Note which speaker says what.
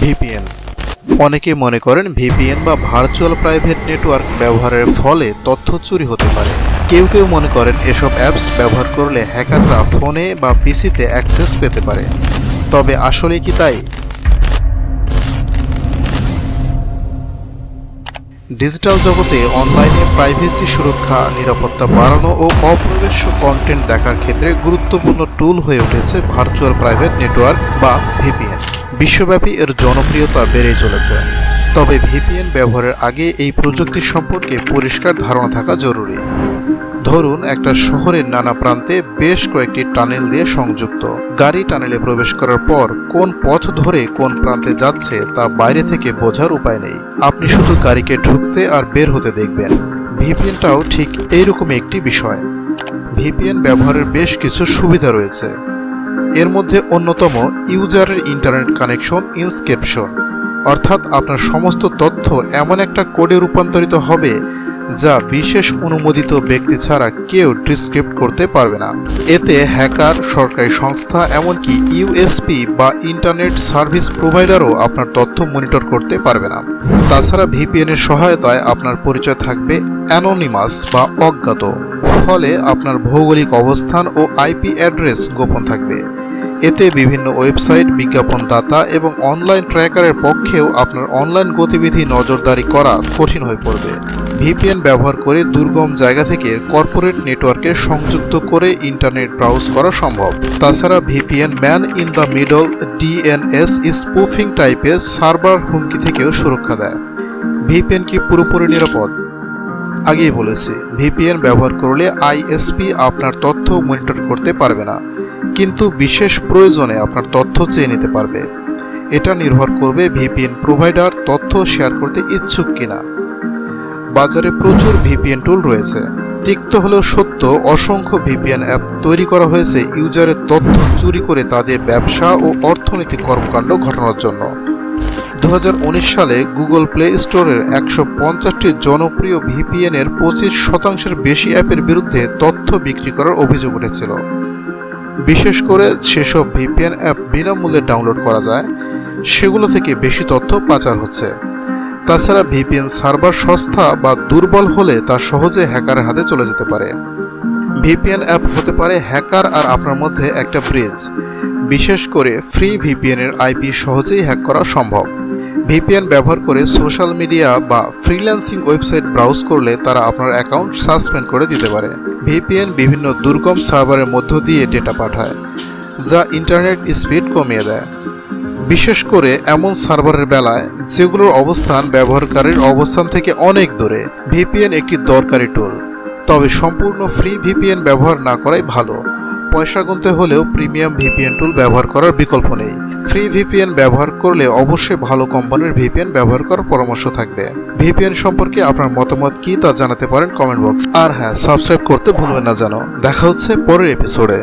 Speaker 1: VPN অনেকে মনে করেন ভিপিএন বা ভার্চুয়াল প্রাইভেট নেটওয়ার্ক ব্যবহারের ফলে তথ্য চুরি হতে পারে। কেউ কেউ মনে করেন এসব অ্যাপস ব্যবহার করলে হ্যাকাররা ফোনে বা পিসিতে অ্যাক্সেস পেতে পারে। তবে আসলে কি তাই? ডিজিটাল জগতে অনলাইনে প্রাইভেসি সুরক্ষা, নিরাপত্তা বাড়ানো ও অপ্রবেশ কন্টেন্ট দেখার ক্ষেত্রে গুরুত্বপূর্ণ টুল হয়ে উঠেছে ভার্চুয়াল প্রাইভেট নেটওয়ার্ক বা ভিপিএন বিশ্বব্যাপী এর জনপ্রিয়তা বেড়ে চলেছে। তবে ভিপিএন ব্যবহারের আগে এই প্রযুক্তি সম্পর্কে পরিষ্কার ধারণা থাকা জরুরি। ধরুন, একটা শহরের নানা প্রান্তে বেশ কয়েকটি টানেল দিয়ে সংযুক্ত। গাড়ি টানেলে প্রবেশ করার পর কোন পথ ধরে কোন প্রান্তে যাচ্ছে তা বাইরে থেকে বোঝার উপায় নেই। আপনি শুধু গাড়িকে ঢুকতে আর বের হতে দেখবেন। ভিপিএনটাও ঠিক এইরকমই একটি বিষয়। ভিপিএন ব্যবহারের বেশ কিছু সুবিধা রয়েছে। এর মধ্যে অন্যতম ইউজারের ইন্টারনেট কানেকশন ইনস্ক্রিপশন। অর্থাৎ আপনার সমস্ত তথ্য এমন একটা কোডে রূপান্তরিত হবে যা বিশেষ অনুমোদিত ব্যক্তি ছাড়া কেউ ডিসক্রিপ্ট করতে পারবে না। এতে হ্যাকার, সরকারি সংস্থা, এমনকি ইউএসপি বা ইন্টারনেট সার্ভিস প্রোভাইডারও আপনার তথ্য মনিটর করতে পারবে না। তাছাড়া ভিপিএন এর সহায়তায় আপনার পরিচয় থাকবে অ্যানোনিমাস বা অজ্ঞাত। ফলে আপনার ভৌগোলিক অবস্থান ও আইপি অ্যাড্রেস গোপন থাকবে। এতে বিভিন্ন ওয়েবসাইট, বিজ্ঞাপনদাতা এবং অনলাইন ট্র্যাকারের পক্ষেও আপনার অনলাইন গতিবিধি নজরদারি করা কঠিন হয়ে পড়বে। ভিপিএন ব্যবহার করে দুর্গম জায়গা থেকে কর্পোরেট নেটওয়ার্কে সংযুক্ত করে ইন্টারনেট ব্রাউজ করা সম্ভব। তাছাড়া VPN man in the middle DNS spoofing টাইপের সার্ভার হুমকি থেকেও সুরক্ষা দেয়। ভিপিএন কি পুরোপুরি নিরাপদ? আগেই বলেছি, ভিপিএন ব্যবহার করলে আইএসপি আপনার তথ্য মনিটর করতে পারবে না, কিন্তু বিশেষ প্রয়োজনে আপনার তথ্য চেয়ে নিতে পারবে। এটা নির্ভর করবে ভিপিএন প্রোভাইডার তথ্য শেয়ার করতে ইচ্ছুক কিনা। বাজারে প্রচুর ভিপিএন টুল রয়েছে। তিক্ত হলেও সত্য, অসংখ্য ভিপিএন অ্যাপ তৈরি করা হয়েছে ইউজারের তথ্য চুরি করে তাদের ব্যবসা ও অর্থনৈতিক কর্মকাণ্ড ঘটানোর জন্য। দু হাজার উনিশ সালে গুগল প্লে স্টোরের একশো পঞ্চাশটি জনপ্রিয় ভিপিএন এর পঁচিশ শতাংশের বেশি অ্যাপের বিরুদ্ধে তথ্য বিক্রি করার অভিযোগ উঠেছিল। বিশেষ করে সেসব ভিপিএন অ্যাপ বিনামূল্যে ডাউনলোড করা যায়, সেগুলো থেকে বেশি তথ্য পাচার হচ্ছে। তাছাড়া ভিপিএন সার্ভার সস্তা বা দুর্বল হলে তা সহজে হ্যাকারের হাতে চলে যেতে পারে। ভিপিএন অ্যাপ হতে পারে হ্যাকার আর আপনার মধ্যে একটা ব্রিজ বিশেষ করে ফ্রি ভিপিএন এর আইপি সহজেই হ্যাক করা সম্ভব। ভিপিএন ব্যবহার করে সোশ্যাল মিডিয়া বা ফ্রিল্যান্সিং ওয়েবসাইট ব্রাউজ করলে তারা আপনার অ্যাকাউন্ট সাসপেন্ড করে দিতে পারে। ভিপিএন বিভিন্ন দুর্গম সার্ভারের মধ্য দিয়ে ডেটা পাঠায়, যা ইন্টারনেট স্পিড কমিয়ে দেয়। বিশেষ করে এমন সার্ভারের বেলায় যেগুলোর অবস্থান ব্যবহারকারীর অবস্থান থেকে অনেক দূরে, ভিপিএন একটি দরকারি টুল তবে সম্পূর্ণ ফ্রি ভিপিএন ব্যবহার না করাই ভালো। পয়সা গুনতে হলেও প্রিমিয়াম ভিপিএন টুল ব্যবহার করার বিকল্প নেই। ফ্রি ভিপিএন ব্যবহার করলে অবশ্যই ভালো কোম্পানির ভিপিএন ব্যবহার করার পরামর্শ থাকবে। ভিপিএন সম্পর্কে আপনার মতামত কি তা জানাতে পারেন কমেন্ট বক্স আর হ্যাঁ সাবস্ক্রাইব করতে ভুলবেন না যেন। দেখা হচ্ছে পরের এপিসোডে